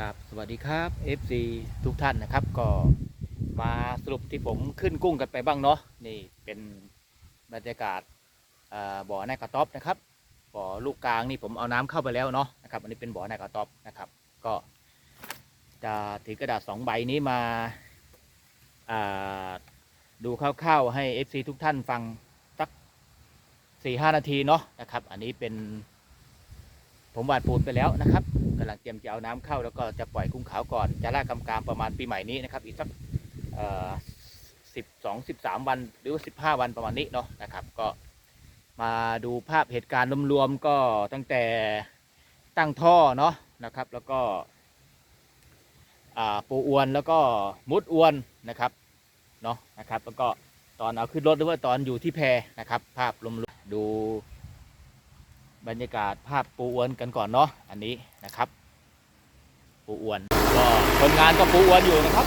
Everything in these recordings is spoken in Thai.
กับสวัสดีครับ FC ทุกท่านนะครับ ก็มาสรุปที่ผมขึ้นกุ้งกันไปบ้างเนาะนี่เป็นบรรยากาศบ่อในกระต๊อบนะครับบ่อลูกกลางนี่ผมเอาน้ำเข้าไปแล้วเนาะนะครับอันนี้เป็นบ่อในกระต๊อบนะครับ ก็จะถือกระดาษสองใบนี้มาดูคร่าวๆให้ FC ทุกท่านฟังสักสี่ห้านาทีเนาะนะครับ อันนี้เป็น ผมหวานปูนไปแล้วนะครับกำลังเตรียมจะเอาน้ำเข้าแล้วก็จะปล่อยกุ้งขาวก่อนจะลากกำกามประมาณปีใหม่นี้นะครับ อีกสักสิบสองสิบสามวันหรือสิบห้าวันประมาณนี้เนาะนะครับ ก็มาดูภาพเหตุการณ์รวมๆก็ตั้งแต่ตั้งท่อเนาะนะครับ แล้วก็ปูอวนแล้วก็มุดอวนนะครับเนาะนะครับ แล้วก็ตอนเอาขึ้นรถหรือว่าตอนอยู่ที่แพนะครับ ภาพรวมๆดู บรรยากาศภาพปูอวนกันก่อนเนาะอันนี้นะครับ ปูอวนก็คนงานก็ปูอวนอยู่นะครับ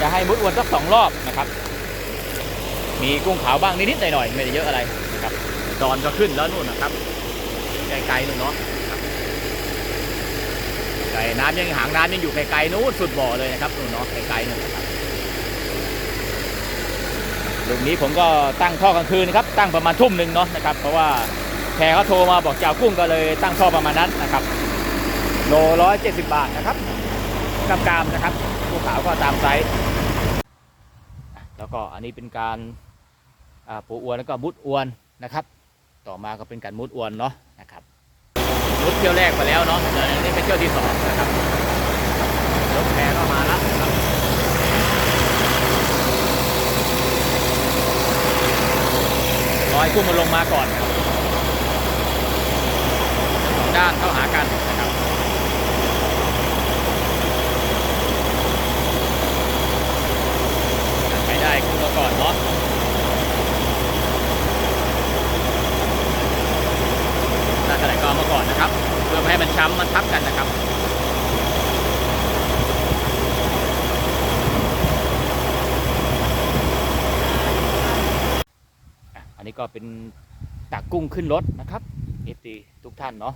จะให้มุดอวนสักสองรอบนะครับ มีกุ้งขาวบ้างนิดๆหน่อยๆไม่ได้เยอะอะไรนะครับดอนก็ขึ้นแล้วนู่นนะครับไกลๆนู่นเนาะไกลน้ำยังหางน้ำยังอยู่ไกลๆนู้นสุดบ่อเลยนะครับนู่นเนาะไกลๆนู่นนะครับลุมนี้ผมก็ตั้งท่อกลางคืนนะครับ ตั้งประมาณทุ่มหนึ่งเนาะนะครับ เพราะว่า แพรเขาโทรมาบอกเจะเอากุ้งก็เลยตั้งท่อประมาณนั้นนะครับโลร้อยเจ็ดสิบบาทนะครับกำกามนะครับกุ้ขาวก็ตามไซส์แล้วก็อันนี้เป็นการปูอวนแล้วก็มุดอวนนะครับ ต่อมาก็เป็นการมุดอวนเนาะนะครับมุดเที่ยวแรกไปแล้วเนาะเดี๋ยวอันนี้เป็นเที่ยวที่สองนะครับรถแพรก็มาแล้วนะครับร้อยกุ้งมันลงมาก่อนนะ ด้านเข้าหากันนะครับใครได้ขึ้นมาก่อนเนาะถ้าเท่าไหร่ก็เอามาก่อนนะครับ เพื่อไม่ให้มันช้ำมันทับกันนะครับอะอันนี้ก็เป็นตักกุ้งขึ้นรถนะครับเอฟซีทุกท่านเนาะ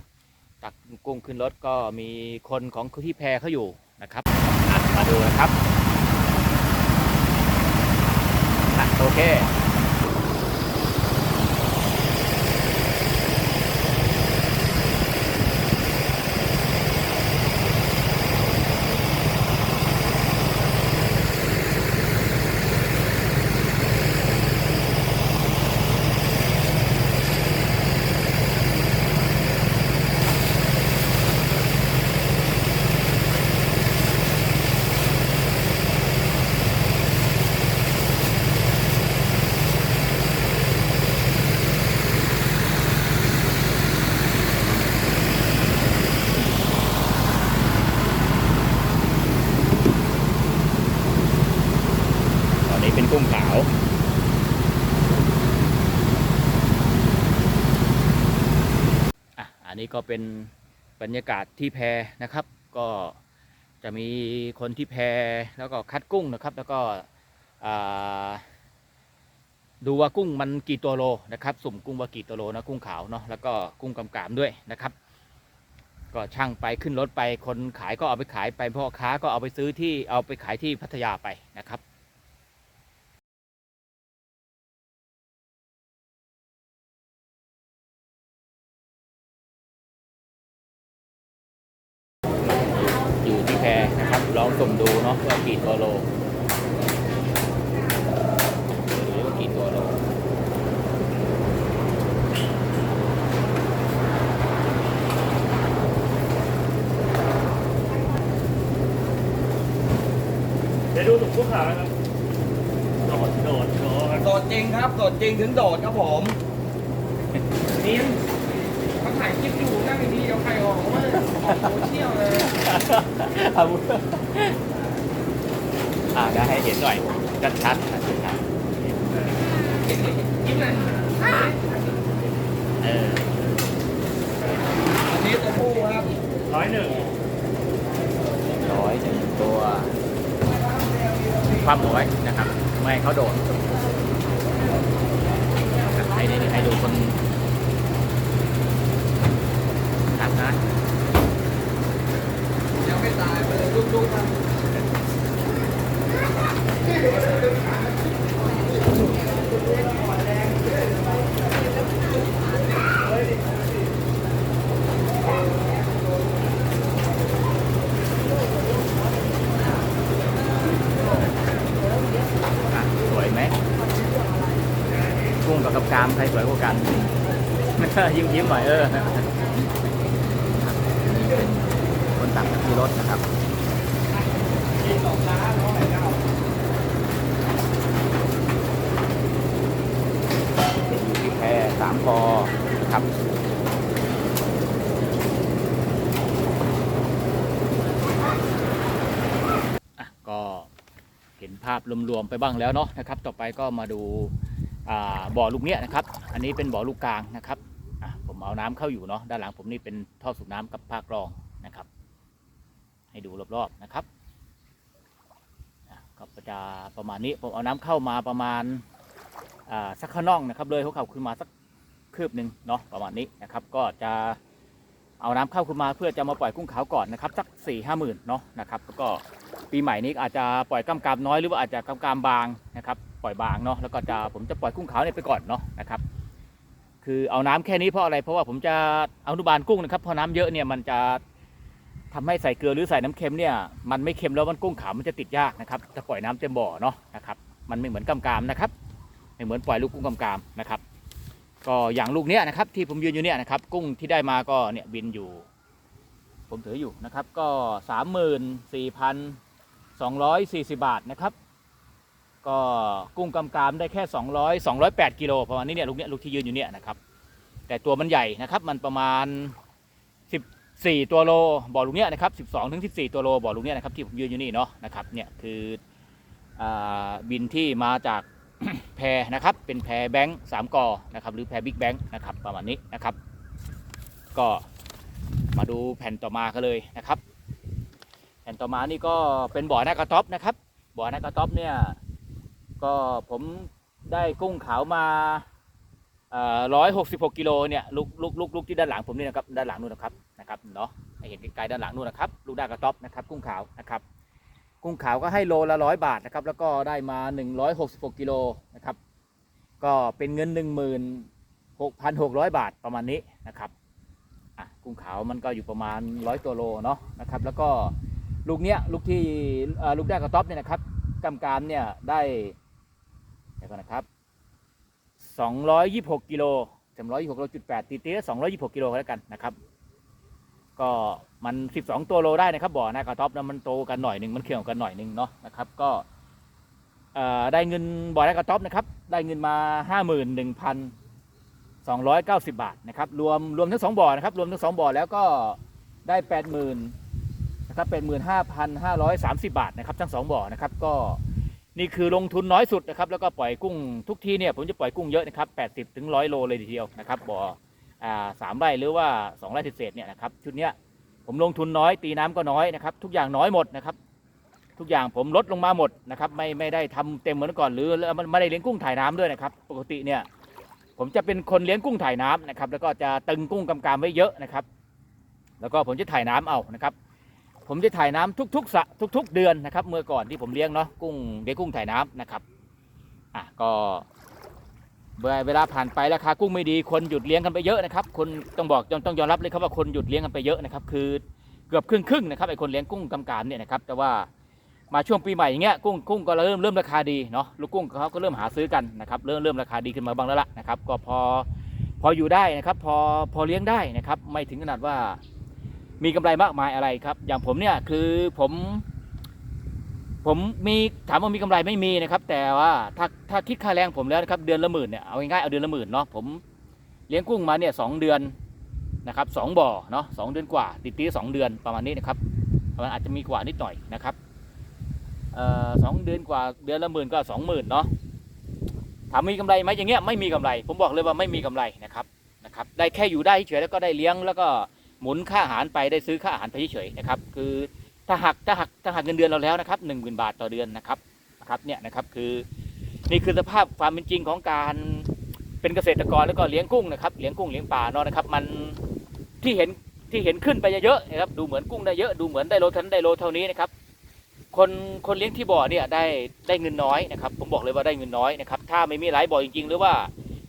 ตักกุ้งขึ้นรถก็มีคนของที่แพรเขาอยู่นะครับมาดูนะครับโอเค อันนี้ก็เป็นบรรยากาศที่แพนะครับ ก็จะมีคนที่แพแล้วก็คัดกุ้งนะครับ แล้วก็ดูว่ากุ้งมันกี่ตัวโลนะครับ สุ่มกุ้งว่ากี่ตัวโลนะกุ้งขาวเนาะแล้วก็กุ้งกำกามด้วยนะครับ ก็ช่างไปขึ้นรถไปคนขายก็เอาไปขายไปพ่อค้าก็เอาไปซื้อที่เอาไปขายที่พัทยาไปนะครับ อยู่ที่แพนะครับ ลองสุ่มดูเนาะว่ากี่ตัวโลดูว่ากี่ตัวโลเดี๋ยวดูถุงกุ้งขาวนะครับ โดด โดด โดด โดดจริงครับ โดดจริงถึงโดดครับผมนี่เขาถ่ายคลิปอยู่นั่งดีๆเอาไข่ออกมาเลยออกโซเชียลเลยเอาอ่าได้ให้เห็นหน่อยชัดๆชัดยิ้มเลยๆเอออันนี้ตัวผู้ครับร้อยหนึ่งร้อยหนึ่งตัวความเอาไว้นะครับ ไม่ให้เขาโดดให้นี่ให้ดูคนะ ยังไม่ตายเลยลุกๆทั้งสวยไหมกุ้งกับกับกามใครสวยกว่ากัน ยิ้มยิ้มหน่อยเออ คนตักที่รถนะครับเป็นอยู่ที่แพรสามพอครับอะก็เห็นภาพรวมๆไปบ้างแล้วเนาะนะครับ ต่อไปก็มาดูาบ่อลูกเนี้ยนะครับ อันนี้เป็นบ่อลูกกลางนะครับอะผมเอาน้ำเข้าอยู่เนาะด้านหลังผมนี่เป็นท่อสูบน้ำกับภาครองนะครับ ให้ดูรอบๆนะครับก็จะประมาณนี้ผมเอาน้ำเข้ามาประมาณสักข้างนอกนะครับ เลยหัวเข่าขึ้นมาสักคืบหนึ่งเนาะประมาณนี้นะครับ ก็จะเอาน้ำเข้าขึ้นมาเพื่อจะมาปล่อยกุ้งขาวก่อนนะครับสักสี่ห้าหมื่นเนาะนะครับแล้วก็ปีใหม่นี้อาจจะปล่อยกำกามน้อยหรือว่าอาจจะกำกามบางนะครับปล่อยบางเนาะแล้วก็จะผมจะปล่อยกุ้งขาวเนี่ยไปก่อนเนาะนะครับ คือเอาน้ำแค่นี้เพราะอะไรเพราะว่าผมจะเอานุบาลกุ้งนะครับพอน้ำเยอะเนี่ยมันจะ ทำให้ใส่เกลือหรือใส่น้ำเค็มเนี่ยมันไม่เค็มแล้วมันกุ้งขาวมันจะติดยากนะครับจะปล่อยน้ำเต็มบ่อเนาะนะครับมันไม่เหมือนกำกามนะครับไม่เหมือนปล่อยลูกกุ้งกำกามนะครับ ก็อย่างลูกเนี้ยนะครับที่ผมยืนอยู่เนี่ยนะครับกุ้งที่ได้มาก็เนี่ยบินอยู่ ผมถืออยู่นะครับก็สามหมื่นสี่พันสองร้อยสี่สิบาทนะครับก็กุ้งกำกามได้แค่สองร้อยสองร้อยแปดกิโลประมาณนี้เนี่ยลูกเนี้ยลูกที่ยืนอยู่เนี่ยนะครับแต่ตัวมันใหญ่นะครับมันประมาณสิ บสี่ตัวโลบ่อลูกเนี้ยนะครับสิบสองถึงสิบสี่ตัวโลบ่อลูกเนี้ยนะครับที่ผมยืนอยู่นี่เนาะนะครับเนี่ยคืออบินที่มาจากแพรนะครับเป็นแพรแบงค์สามกอนะครับหรือแพรบิ๊กแบงค์นะครับประมาณนี้นะครับ ก็มาดูแผ่นต่อมากันเลยนะครับ แผ่นต่อมานี่ก็เป็นบ่อหน้ากระต๊อบนะครับบ่อหน้ากระต๊อบเนี่ยก็ผมได้กุ้งขาวมา ร้อยหกสิบหกกิโลเนี่ยลูกลูกลูกลูกที่ด้านหลังผมนี่นะครับด้านหลังนู่นนะครับนะครับเนาะเห็นไกลๆด้านหลังนู่นนะครับลูกด้ากระต๊อบนะครับกุ้งขาวนะครับกุ้งขาวก็ให้โลละร้อยบาทนะครับแล้วก็ได้มา166กิโลนะครับก็เป็นเงิน16,600บาทประมาณนี้นะครับอะกุ้งขาวมันก็อยู่ประมาณ100ตัวโลเนาะนะครับแล้วก็ลูกเนี้ยลูกที่ลูกด้กระต๊อบเนี่ยนะครับกำกามเนี่ยได้เดี๋ยวก่อนนะครับ 226กิโล226โลจุด8ตีตีละ226กิโลแล้วกันนะครับก็มัน 12 ตัวโลได้นะครับบ่อหน้ากระต๊อบนะมันโตกันหน่อยหนึ่งมันเขียวกันหน่อยหนึ่งเนาะนะครับก็ได้เงินบ่อหน้ากระต๊อบนะครับได้เงินมา 51,290 บาทนะครับรวมรวมทั้งสองบ่อนะครับรวมทั้งสองบ่อแล้วก็ได้ 80,000นะครับ85,530 บาทนะครับทั้งสองบ่อนะครับก็ นี่คือลงทุนน้อยสุดนะครับแล้วก็ปล่อยกุ้งทุกทีเนี่ยผมจะปล่อยกุ้งเยอะนะครับ 80ถึง100 โลเลยทีเดียวนะครับบ่ออ่าสามไร่หรือว่าสองไร่เศษเนี่ยนะครับชุดเนี้ยผมลงทุนน้อยตีน้ำก็น้อยนะครับ ทุกอย่างน้อยหมดนะครับ ทุกอย่างผมลดลงมาหมดนะครับไม่ไม่ได้ทำเต็มเหมือนก่อนหรือแล้วมันไม่ได้เลี้ยงกุ้งถ่ายน้ำด้วยนะครับ ปกติเนี่ยผมจะเป็นคนเลี้ยงกุ้งถ่ายน้ำนะครับแล้วก็จะตึงกุ้งกำกามไว้เยอะนะครับ แล้วก็ผมจะถ่ายน้ำเอานะครับ ผมจะถ่ายน้ำทุกๆสะทุก ๆ เดือนนะครับ เมื่อก่อนที่ผมเลี้ยงเนาะกุ้งเลี้ยงกุ้งถ่ายน้ำนะครับอะก็เวลาผ่านไปราคากุ้งไม่ดีคนหยุดเลี้ยงกันไปเยอะนะครับคนต้องบอกต้องต้องยอมรับเลยครับว่าคนหยุดเลี้ยงกันไปเยอะนะครับคือเกือบครึ่งครึ่งนะครับไอ้คนเลี้ยงกุ้งกำกามเนี่ยนะครับแต่ว่ามาช่วงปีใหม่อย่างเงี้ยกุ้งกุ้งก็เริ่มเริ่มราคาดีเนาะลูกกุ้งเขาก็เริ่มหาซื้อกันนะครับเริ่มเริ่มราคาดีขึ้นมาบ้างแล้วล่ะนะครับก็พอพออยู่ได้นะครับพอพอเลี้ยงได้นะครับไม่ถึงขนาดว่า มีกำไรมากมายอะไรครับ อย่างผมเนี่ยคือผม ผมมีถามว่ามีกำไรไม่มีนะครับ แต่ว่าถ้าถ้าคิดค่าแรงผมแล้วนะครับเดือนละหมื่นเนี่ยเอาง่ายๆเอาเดือนละหมื่นเนาะผมเลี้ยงกุ้งมาเนี่ยสองเดือนนะครับสองบ่อเนาะสองเดือนกว่า ติดตีสองเดือนประมาณนี้นะครับมันอาจจะมีกว่านิดหน่อยนะครับสองเดือนกว่าเดือนละหมื่นก็สองหมื่นเนาะถามมีกำไรไหมอย่างเงี้ยไม่มีกำไร ผมบอกเลยว่าไม่มีกำไรนะครับนะครับ ได้แค่อยู่ได้เฉยแล้วก็ได้เลี้ยงแล้วก็ หมุนค่าอาหารไปได้ซื้อค่าอาหารไปเฉยๆนะครับ คือถ้าหักถ้าหักถ้าหักเงินเดือนเราแล้วนะครับหนึ่งหมื่นบาทต่อเดือนนะครับนะครับเนี่ยนะครับคือนี่คือสภาพความเป็นจริงของการเป็นเกษตรกรแล้วก็เลี้ยงกุ้งนะครับเลี้ยงกุ้งเลี้ยงปลาเนาะนะครับ มันที่เห็นที่เห็นขึ้นไปเยอะๆนะครับดูเหมือนกุ้งได้เยอะดูเหมือนได้โลทันได้โลเท่านี้นะครับคนคนเลี้ยงที่บ่อเนี่ยได้ได้เงินน้อยนะครับ ผมบอกเลยว่าได้เงินน้อยนะครับ ถ้าไม่มีหลายบ่อจริงๆ หรือว่า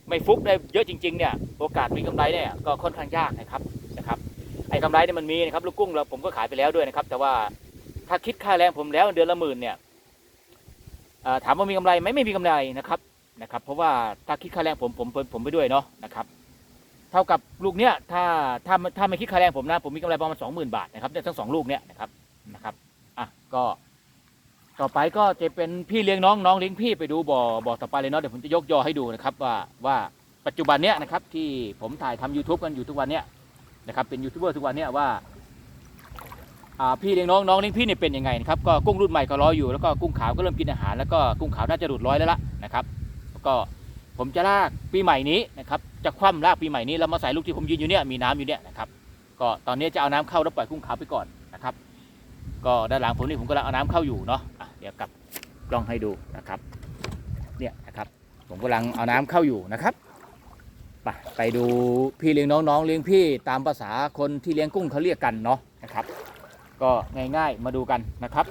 ไม่ฟุกได้เยอะจริง ๆเนี่ยโอกาสมีกำไรเนี่ยก็ค่อนข้างยากนะครับ ไอ้กำไรเนี่ยมันมีนะครับลูกกุ้งเราผมก็ขายไปแล้วด้วยนะครับ แต่ว่าถ้าคิดค่าแรงผมแล้วเดือนละหมื่นเนี่ยถามว่ามีกำไรไหมไม่มีกำไรนะครับนะครับ เพราะว่าถ้าคิดค่าแรงผมผมผมผมไปด้วยเนาะนะครับ เท่ากับลูกเนี้ยถ้าถ้าถ้าไม่คิดค่าแรงผมนะผมมีกำไรประมาณสองหมื่นบาทนะครับเนี่ยทั้งสองลูกเนี้ยนะครับนะครับอะก็ต่อไปก็จะเป็นพี่เลี้ยงน้องน้องเลี้ยงพี่ไปดูบ่อบ่อต่อไปเลยเนาะเดี๋ยวผมจะยกยอให้ดูนะครับว่าว่าปัจจุบันเนี้ยนะครับที่ผมถ่ายทำ YouTube กันอยู่ทุกวันเนี้ย นะครับเป็นยูทูบเบอร์ทุกวันเนี้ยว่าพี่เลี้ยงน้องน้องเลี้ยงพี่เนี่ยเป็นยังไงนะครับก็กุ้งรุ่นใหม่ก็ร้อยอยู่แล้วก็กุ้งขาวก็เริ่มกินอาหารแล้วก็กุ้งขาวน่าจะหลุดร้อยแล้วล่ะนะครับแล้วก็ผมจะลากปีใหม่นี้นะครับจะคว่ำลากปีใหม่นี้แล้วมาใส่ลูกที่ผมยืนอยู่เนี่ยมีน้ำอยู่เนี่ยนะครับก็ตอนนี้จะเอาน้ำเข้าแล้วปล่อยกุ้งขาวไปก่อนนะครับก็ด้านหลังผมนี่ผมกำลังเอาน้ำเข้าอยู่เนาะะเดี๋ยวกลับกล้องให้ดูนะครับเนี่ยนะครับผมกำลังเอาน้ำเข้าอยู่นะครับ ไปไปดูพี่เลี้ยงน้องน้องเลี้ยงพี่ตามภาษาคนที่เลี้ยงกุ้งเขาเรียกกันเนาะนะครับ ก็ง่ายๆมาดูกันนะครับ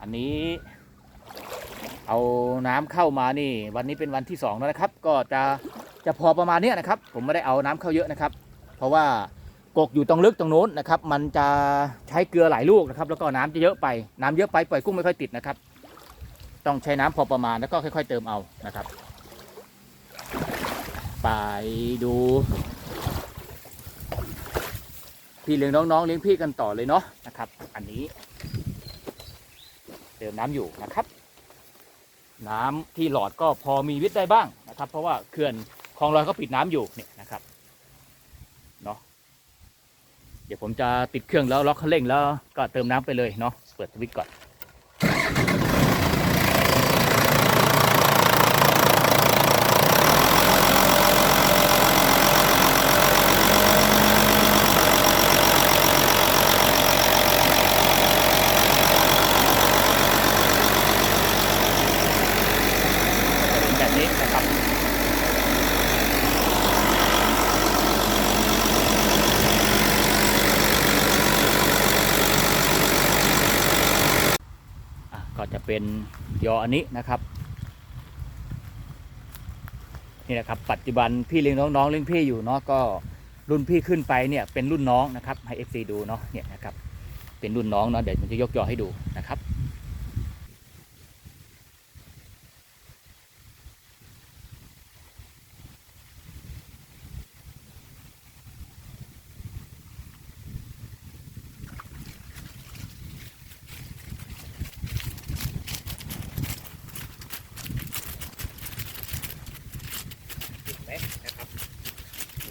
อันนี้เอาน้ำเข้ามานี่ วันนี้เป็นวันที่สองแล้วนะครับ ก็จะจะพอประมาณนี้นะครับ ผมไม่ได้เอาน้ำเข้าเยอะนะครับ เพราะว่ากกอยู่ตรงลึกตรงโน้นนะครับ มันจะใช้เกลือหลายลูกนะครับ แล้วก็น้ำจะเยอะไปน้ำเยอะไปปล่อยกุ้งไม่ค่อยติดนะครับ ต้องใช้น้ำพอประมาณแล้วก็ค่อย ๆ เติมเอานะครับ ไปดู พี่เลี้ยงน้องๆเลี้ยงพี่กันต่อเลยเนาะนะครับ อันนี้เติมน้ำอยู่นะครับ น้ำที่หลอดก็พอมีวิทย์ได้บ้างนะครับ เพราะว่าเขื่อนคลองลอยเขาปิดน้ำอยู่เนี่ยนะครับเนาะเดี๋ยวผมจะติดเครื่องแล้วล็อกคันเร่งแล้วก็เติมน้ำไปเลยเนาะเปิดสวิตช์ก่อนแบบนี้นะครับ อะก็จะเป็น ยออันนี้นะครับนี่นะครับ ปัจจุบันพี่เลี้ยงน้องๆเลี้ยงพี่อยู่เนาะก็รุ่นพี่ขึ้นไปเนี่ยเป็นรุ่นน้องนะครับให้เอฟซีดูเนาะเนี่ยนะครับเป็นรุ่นน้องเนาะเดี๋ยวผมจะยกยอให้ดูนะครับ เห็นไหมนะครับ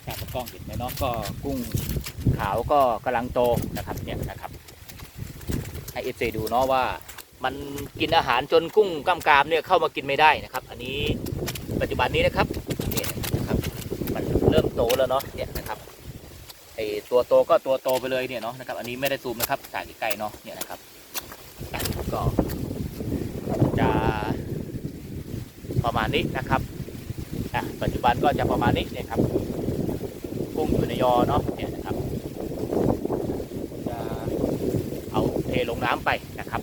ทราบว่ากล้องเห็นไหมเนาะ กุ้งขาวก็กำลังโตนะครับเนี่ยนะครับให้เอฟซีดูเนาะว่ามันกินอาหารจนกุ้งกล้ามกรามเนี่ยเข้ามากินไม่ได้นะครับ อันนี้ปัจจุบันนี้นะครับเนี่ยนะครับ มันเริ่มโตแล้วเนาะเนี่ยนะครับไอตัวโตก็ตัวโตไปเลยเนี่ยเนาะนะครับ อันนี้ไม่ได้ซูมนะครับถ่ายใกล้ๆเนาะเนี่ยนะครับก็จะประมาณนี้นะครับอะปัจจุบันก็จะประมาณนี้เนี่ยครับ กุ้งอยู่ในยอเนาะเนี่ยนะครับจะเอาเทลงน้ำไปนะครับ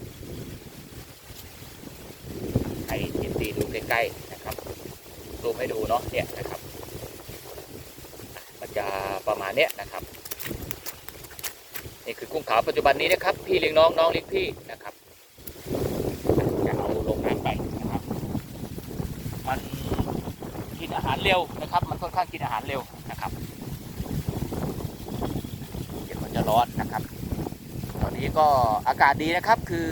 ให้เห็นดีดูใกล้ๆนะครับซูมให้ดูเนาะเนี่ยนะครับมันจะประมาณเนี้ยนะครับนี่คือกุ้งขาวปัจจุบันนี้นะครับ พี่เลี้ยงน้องน้องเลี้ยงพี่นะครับจะเอาลงน้ำไปนะครับ มันกินอาหารเร็วนะครับ มันค่อนข้างกินอาหารเร็วนะค ร้อนนะครับ ตอนนี้ก็อากาศดีนะครับคือ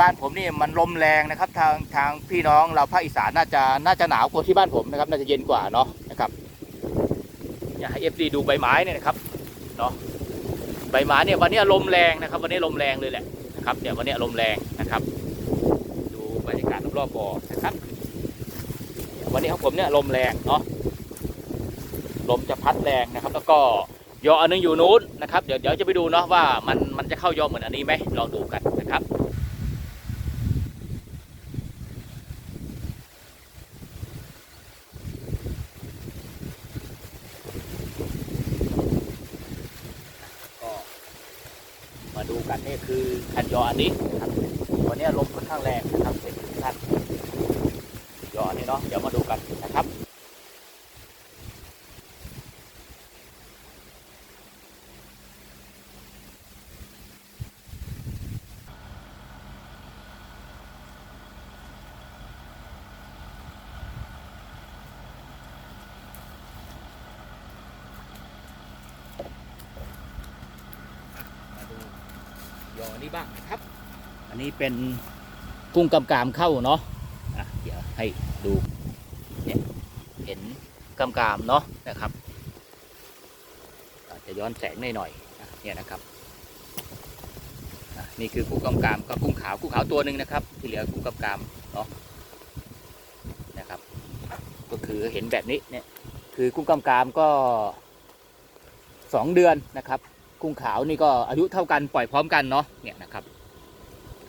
บ้านผมนี่มันลมแรงนะครับ ทางทางพี่น้องเราภาคอีสานน่าจะน่าจะหนาวกว่าที่บ้านผมนะครับ น่าจะเย็นกว่าเนาะนะครับ อยากให้เอฟซีดูใบไม้เนี่ยนะครับเนาะใบไม้เนี่ยวันนี้ลมแรงนะครับ วันนี้ลมแรงเลยแหละนะครับเดี๋ยววันนี้ลมแรงนะครับ ดูบรรยากาศรอบๆบ่อนะครับ วันนี้ของผมเนี่ยลมแรงเนาะลมจะพัดแรงนะครับ แล้วก็ ยออันนึงอยู่นู้นนะครับเดี๋ยวเดี๋ยวจะไปดูเนาะว่ามันมันจะเข้ายอเหมือนอันนี้ไหมลองดูกันนะครับมาดูกันนี่คือคันยออันนี้นะครับวันนี้ลมค่อนข้างแรงนะครับเป็นท่านยอนี่เนาะเดี๋ยวมาดูกันนะครับ ยอนี้บ้างนะครับ อั นี้เป็นกุ้งกำกามเข้าเนาะะเดี๋ยวให้ดูเนี่ยเห็นกำกามเนาะนะครับจะย้อนแสงหน่อยๆเนี่ยนะครับนี่คือกุ้งกำกามก็กุ้งขาวกุ้งขาวตัวหนึ่งนะครับ ที่เหลือกุ้งกำกามเนาะนะครับ ก็คือเห็นแบบนี้เนี่ยคือกุ้งกำกามก็สองเดือนนะครับ กุ้งขาวนี่ก็อายุเท่ากันปล่อยพร้อมกันเนาะเนี่ยนะครับ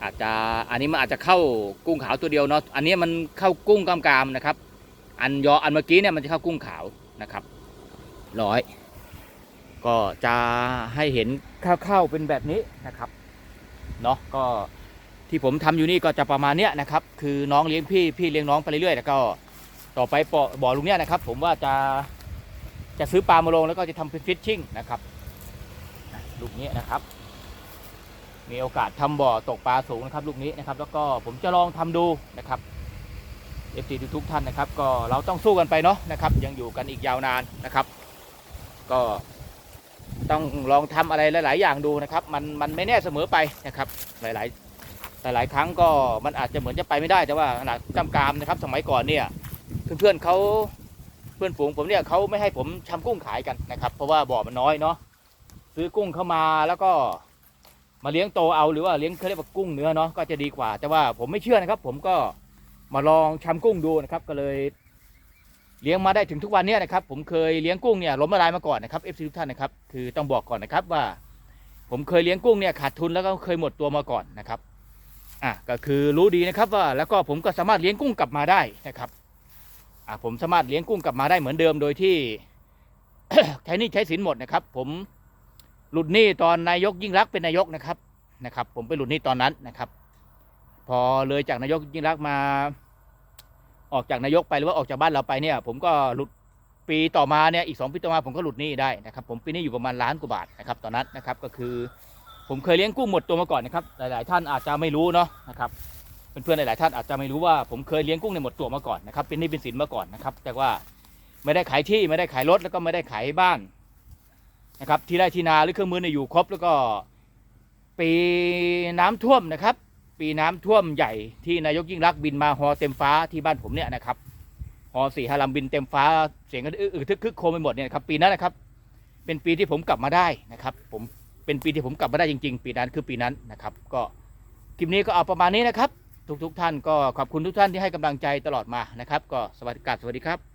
อาจจะอันนี้มันอาจจะเข้ากุ้งขาวตัวเดียวเนาะอันนี้มันเข้ากุ้งกำกามนะครับ อันยออันเมื่อกี้เนี่ยมันจะเข้ากุ้งขาวนะครับร้อยก็จะให้เห็นเข้าวๆเป็นแบบนี้นะครับเนาะก็ที่ผมทำอยู่นี่ก็จะประมาณเนี้ยนะครับ คือน้องเลี้ยงพี่พี่เลี้ยงน้องไปเรื่อยๆแล้วก็ต่อไปปอบ่อลุงเนี่ยนะครับ ผมว่าจะจะซื้อปลามาลงแล้วก็จะทำเป็นฟิชชิ่งนะครับลูกนี้นะครับ มีโอกาสทำบ่อตกปลาสูงนะครับลูกนี้นะครับ แล้วก็ผมจะลองทำดูนะครับเอฟซีทุกท่านนะครับ ก็เราต้องสู้กันไปเนาะนะครับ ยังอยู่กันอีกยาวนานนะครับ ก็ต้องลองทำอะไรหลาย ๆ อย่างดูนะครับ มันมันไม่แน่เสมอไปนะครับ หลาย ๆหลาย ๆ ครั้งก็มันอาจจะเหมือนจะไปไม่ได้แต่ว่าขนาดกำกามนะครับ สมัยก่อนเนี่ยเพื่อนๆเขาเพื่อนฝูงผมเนี่ยเขาไม่ให้ผมทำกุ้งขายกันนะครับ เพราะว่าบ่อมันน้อยเนาะซื้อกุ้งเข้ามาแล้วก็ มาเลี้ยงโตเอาหรือว่าเลี้ยงเขาเรียกว่ากุ้งเนื้อเนาะก็จะดีกว่า แต่ว่าผมไม่เชื่อนะครับ ผมก็มาลองชำกุ้งดูนะครับ ก็เลยเลี้ยงมาได้ถึงทุกวันนี้นะครับ ผมเคยเลี้ยงกุ้งเนี่ยล้มละลายมาก่อนนะครับเอฟซีทุกท่านนะครับคือต้องบอกก่อนนะครับว่า ผมเคยเลี้ยงกุ้งเนี่ยขาดทุนแล้วก็เคยหมดตัวมาก่อนนะครับอะก็คือรู้ดีนะครับว่าแล้วก็ผมก็สามารถเลี้ยงกุ้งกลับมาได้นะครับอะผมสามารถเลี้ยงกุ้งกลับมาได้เหมือนเดิมโดยที่ใช้นี่ใช้สินหมดนะครับ ผม หลุดหนี้ตอนนายกยิ่งรักเป็นนายกนะครับนะครับ ผมไปหลุดหนี้ตอนนั้นนะครับ พอเลยจากนายกยิ่งรักมา ออกจากนายกไปหรือว่าออกจากบ้านเราไปเนี่ย ผมก็หลุดปีต่อมาเนี่ยอีกสองปีต่อมาผมก็หลุดหนี้ได้นะครับ ผมปีนี้อยู่ประมาณล้านกว่าบาทนะครับตอนนั้นนะครับก็คือผมเคยเลี้ยงกุ้งหมดตัวมาก่อนนะครับหลาย ๆ ท่านอาจจะไม่รู้เนาะนะครับเพื่อนๆหลาย ๆ ท่านอาจจะไม่รู้ว่าผมเคยเลี้ยงกุ้งในหมดตัวมาก่อนนะครับเป็นหนี้เป็นสินมาก่อนนะครับ แต่ว่าไม่ได้ขายที่ไม่ได้ขายรถแล้วก็ไม่ได้ขายบ้าน นะครับที่ไร่ที่นาหรือเครื่องมือเนี่ยอยู่ครบแล้วก็ปีน้ำท่วมนะครับ ปีน้ำท่วมใหญ่ที่นายกยิ่งรักบินมาฮอเต็มฟ้าที่บ้านผมเนี่ยนะครับฮอสี่ฮาลัมบินเต็มฟ้าเสียงกันอึกทึกคึกโคมไปหมดเนี่ยครับปีนั้นนะครับ เป็นปีที่ผมกลับมาได้นะครับ ผมเป็นปีที่ผมกลับมาได้จริง ๆ ปีนั้นคือปีนั้นนะครับ ก็คลิปนี้ก็เอาประมาณนี้นะครับ ทุกๆท่านก็ขอบคุณทุกท่านที่ให้กำลังใจตลอดมานะครับ ก็สวัสดีครับสวัสดีครับ